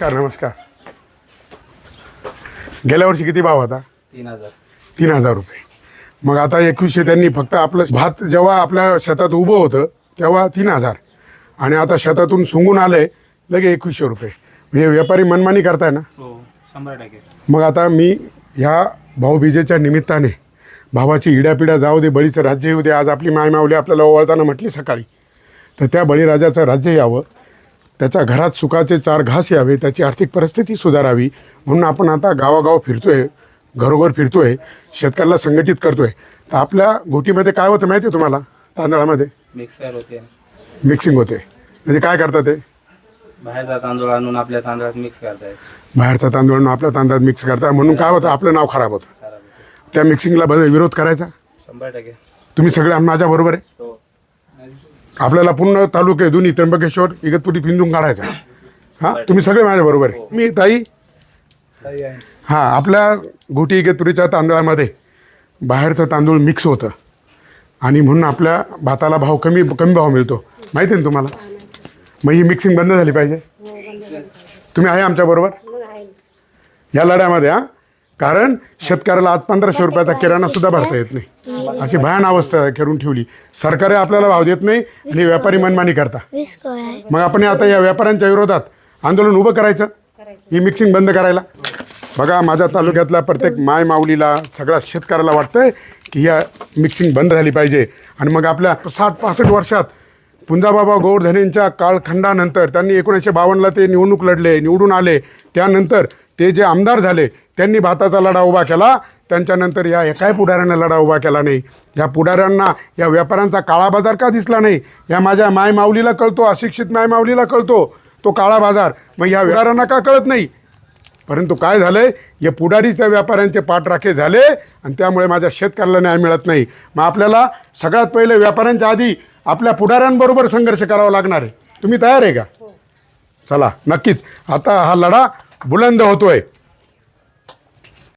नमस्कार नमस्कार. गेल्या वर्षी किती भाव होता? तीन हजार. तीन हजार रुपये. मग आता एकवीसशे त्यांनी फक्त आपलं भात जेव्हा आपल्या शेतात उभं होतं तेव्हा तीन हजार. आणि आता शेतातून सुंगून आलंय लगे एकवीसशे रुपये. म्हणजे व्यापारी मनमानी करताय ना? हो शंभर टक्के. मग आता मी ह्या भाऊबीजेच्या निमित्ताने भावाची इड्यापिड्या जाऊ दे बळीचं राज्य येऊ दे आज आपली माय माऊली आपल्याला ओवाळताना म्हटली सकाळी तर त्या बळीराजाचं राज्य यावं. त्याच्या घरात सुखाचे चार घास यावे त्याची आर्थिक परिस्थिती सुधारावी म्हणून आपण आता गावागाव फिरतोय घरोघर फिरतोय शेतकऱ्याला संघटित करतोय. तर आपल्या घोटीमध्ये काय होतं माहिती आहे तुम्हाला? तांदळामध्ये? मिक्सर होते. मिक्सिंग होते. म्हणजे काय करतात ते? बाहेरचा तांदूळ आणून आपल्या तांदळात मिक्स करतायत बाहेरचा तांदूळ आणून आपल्या तांदळात मिक्स करतात म्हणून काय होतं? आपलं नाव खराब होतं. खराब होते. त्या मिक्सिंगला विरोध करायचा? शंभर टक्के. तुम्ही सगळे माझ्या बरोबर आहे? हो. आपल्याला पूर्ण तालुके दोन्ही त्र्यंबकेश्वर इगतपुरी पिंजून काढायचा. हां तुम्ही सगळे माझ्या बरोबर आहे. मी ताई. हां आपल्या घोटी इगतपुरीच्या तांदळामध्ये बाहेरचं तांदूळ मिक्स होतं. आणि म्हणून आपल्या भाताला भाव कमी कमी भाव मिळतो. माहिती आहे ना तुम्हाला? मग ही मिक्सिंग बंद झाली पाहिजे. तुम्ही आहे आमच्याबरोबर या लढ्यामध्ये हा? कारण शेतकऱ्याला आज पंधराशे रुपयाचा किराणा सुद्धा भरता येत नाही. अशी भयान अवस्था करून ठेवली. सरकार आपल्याला भाव देत नाही आणि व्यापारी मनमानी करता. मग आपण आता या व्यापाऱ्यांच्या विरोधात आंदोलन उभं करायचं. ही मिक्सिंग बंद करायला. बघा माझ्या तालुक्यातल्या प्रत्येक माय माऊलीला सगळ्या शेतकऱ्याला वाटतंय की या मिक्सिंग बंद झाली पाहिजे. आणि मग आपल्या साठ पासष्ट वर्षात पुंजाबाबा गोवर्धनेंच्या काळखंडानंतर त्यांनी एकोणीसशे बावन्नला ते निवडणूक लढले निवडून आले. त्यानंतर ते जे आमदार झाले त्यांनी भाताचा लढा उभा केला. त्यांच्यानंतर या एकाही पुढाऱ्यानं लढा उभा केला नाही. या पुढाऱ्यांना या व्यापाऱ्यांचा काळा बाजार का दिसला नाही? या माझ्या मायमाऊलीला कळतो अशिक्षित मायमाऊलीला कळतो. तो काळा बाजार. मग या व्यापाऱ्यांना का कळत नाही? परंतु काय झालंय? हे पुढारीच त्या व्यापाऱ्यांचे पाठराखे झाले आणि त्यामुळे माझ्या शेतकऱ्याला न्याय मिळत नाही. मग आपल्याला सगळ्यात पहिले व्यापाऱ्यांच्या आधी आपल्या पुढाऱ्यांबरोबर संघर्ष करावा लागणार आहे. तुम्ही तयार आहे का? चला नक्कीच. आता हा लढा बुलंद होतोय.